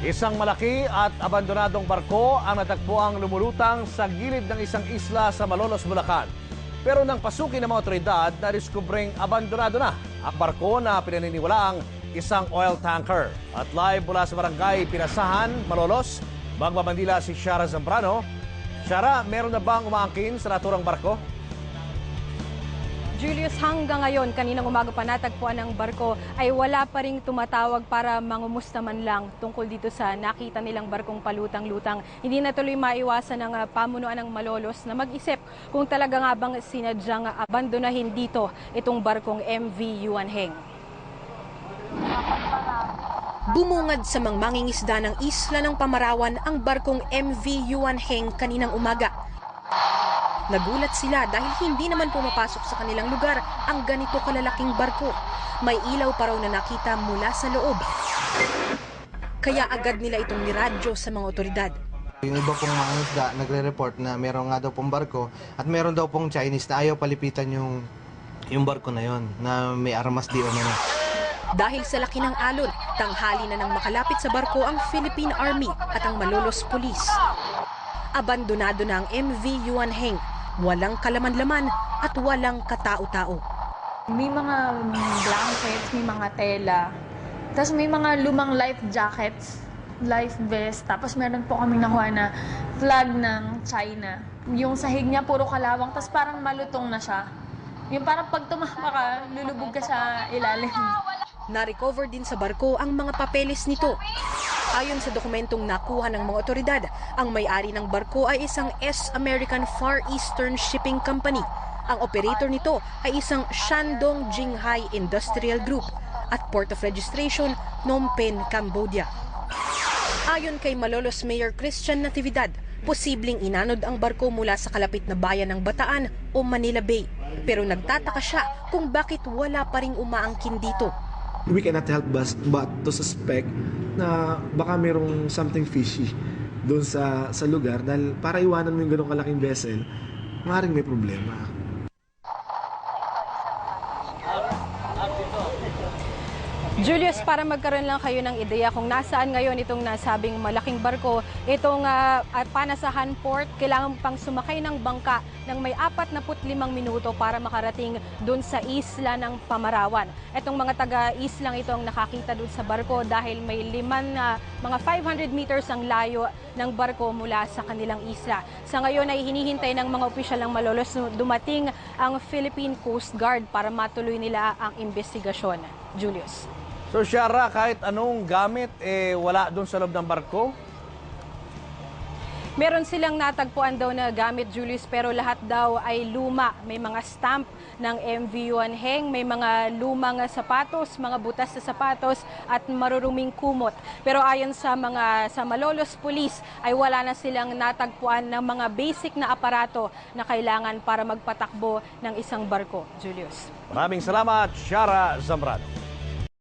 Isang malaki at abandonadong barko ang natagpuang lumulutang sa gilid ng isang isla sa Malolos, Bulacan. Pero nang pasukin ng mga otoridad, nadiskubreng abandonado na ang barko na pinaniniwalaang isang oil tanker. At live mula sa barangay Pinasahan, Malolos, magbabandila si Shara Zambrano. Shara, meron na bang umaangkin sa naturang barko? Julius, hanggang ngayon, kaninang umaga pa natagpuan ng barko, ay wala pa ring tumatawag para mangumusta man lang tungkol dito sa nakita nilang barkong palutang-lutang. Hindi na tuloy maiwasan ng ah, pamunuan ng Malolos na mag-isip kung talaga nga bang sinadyang abandonahin dito itong barkong MV Yuan Heng. Bumungad sa mangmanging isda ng isla ng Pamarawan ang barkong MV Yuan Heng kaninang umaga. Nagulat sila dahil hindi naman pumapasok sa kanilang lugar ang ganito kalalaking barko. May ilaw pa raw na nakita mula sa loob. Kaya agad nila itong niradyo sa mga otoridad. Yung iba pong mga isda nagre-report na meron nga daw pong barko at meron daw pong Chinese na ayaw palipitan yung yung barko na yon na may armas di o na. Dahil sa laki ng alon, tanghali na nang makalapit sa barko ang Philippine Army at ang Malolos Police. Abandonado na ang MV Yuan Heng. Walang kalaman-laman at walang katao-tao. May mga blankets, may mga tela. Tapos may mga lumang life jackets, life vest. Tapos meron po kami nakuha na flag ng China. Yung sahig niya puro kalawang, tapos parang malutong na siya. Yung parang pag tumama ka, lulubog ka sa ilalim. Na-recover din sa barko ang mga papeles nito. Ayon sa dokumentong nakuha ng mga otoridad, ang may-ari ng barko ay isang S-American Far Eastern Shipping Company. Ang operator nito ay isang Shandong Jinghai Industrial Group at port of registration Phnom Penh, Cambodia. Ayon kay Malolos Mayor Christian Natividad, posibleng inanod ang barko mula sa kalapit na bayan ng Bataan o Manila Bay. Pero nagtataka siya kung bakit wala pa ring umaangkin dito. We cannot help but, but to suspect na baka merong something fishy doon sa sa lugar dahil para iwanan mo yung ganong kalaking vessel, maaaring may problema. Julius, para magkaroon lang kayo ng ideya kung nasaan ngayon itong nasabing malaking barko, itong ah, Panasahan Port, kailangan pang sumakay ng bangka ng may 45 minuto para makarating dun sa isla ng Pamarawan. Itong mga taga-islang ito ang nakakita dun sa barko dahil may liman na mga 500 meters ang layo ng barko mula sa kanilang isla. Sa ngayon ay hinihintay ng mga opisyal ng Malolos dumating ang Philippine Coast Guard para matuloy nila ang investigasyon. Julius. So Shara, kahit anong gamit, eh, wala doon sa loob ng barko? Meron silang natagpuan daw na gamit, Julius, pero lahat daw ay luma. May mga stamp ng MV1 Heng, may mga lumang sapatos, mga butas sa sapatos at maruruming kumot. Pero ayon sa mga sa Malolos Police ay wala na silang natagpuan ng mga basic na aparato na kailangan para magpatakbo ng isang barko, Julius. Maraming salamat, Shara Zambrano.